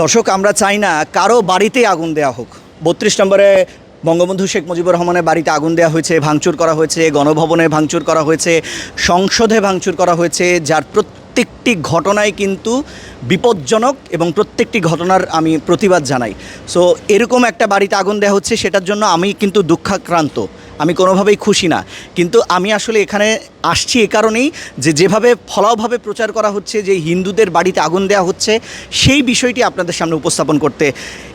দর্শক, আমরা চাই না কারও বাড়িতে আগুন দেওয়া হোক। বত্রিশ নম্বরে বঙ্গবন্ধু শেখ মুজিবুর রহমানের বাড়িতে আগুন দেওয়া হয়েছে, ভাঙচুর করা হয়েছে, গণভবনে ভাঙচুর করা হয়েছে, সংসদে ভাঙচুর করা হয়েছে, যার প্রত্যেকটি ঘটনায় কিন্তু বিপজ্জনক এবং প্রত্যেকটি ঘটনার আমি প্রতিবাদ জানাই। সো এরকম একটা বাড়িতে আগুন দেওয়া হচ্ছে, সেটার জন্য আমি কিন্তু দুঃখাক্রান্ত। আমি কোনোভাবেই খুশি না। কিন্তু আমি আসলে এখানে আসছি এ কারণেই যে যেভাবে ফলাওভাবে প্রচার করা হচ্ছে, যে হিন্দুদের বাড়িতে আগুন দেওয়া হচ্ছে, সেই বিষয়টি আপনাদের সামনে উপস্থাপন করতে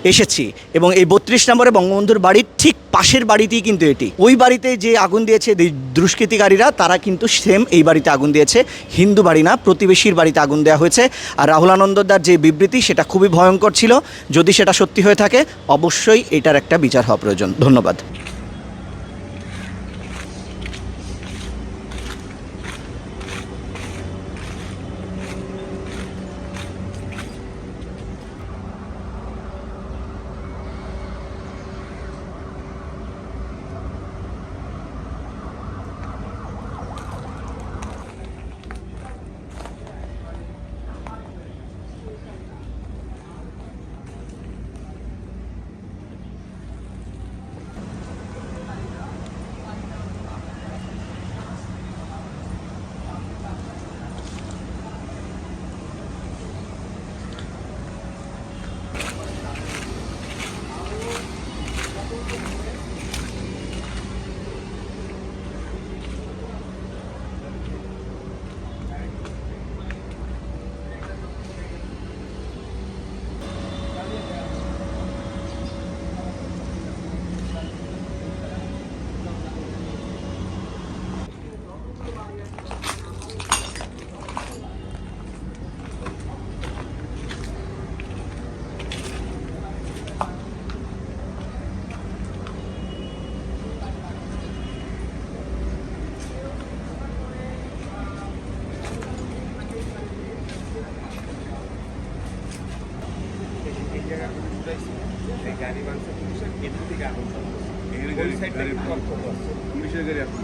এসেছি। এবং এই বত্রিশ নম্বরে বঙ্গবন্ধুর বাড়ির ঠিক পাশের বাড়িতেই কিন্তু এটি। ওই বাড়িতে যে আগুন দিয়েছে দুষ্কৃতিকারীরা, তারা কিন্তু সেম এই বাড়িতে আগুন দিয়েছে। হিন্দু বাড়ি না, প্রতিবেশীর বাড়িতে আগুন দেওয়া হয়েছে। আর রাহুল আনন্দদার যে বিবৃতি, সেটা খুবই ভয়ঙ্কর ছিল। যদি সেটা সত্যি হয়ে থাকে, অবশ্যই এটার একটা বিচার হওয়া প্রয়োজন। ধন্যবাদ। পুলিশের গাড়ি আসছে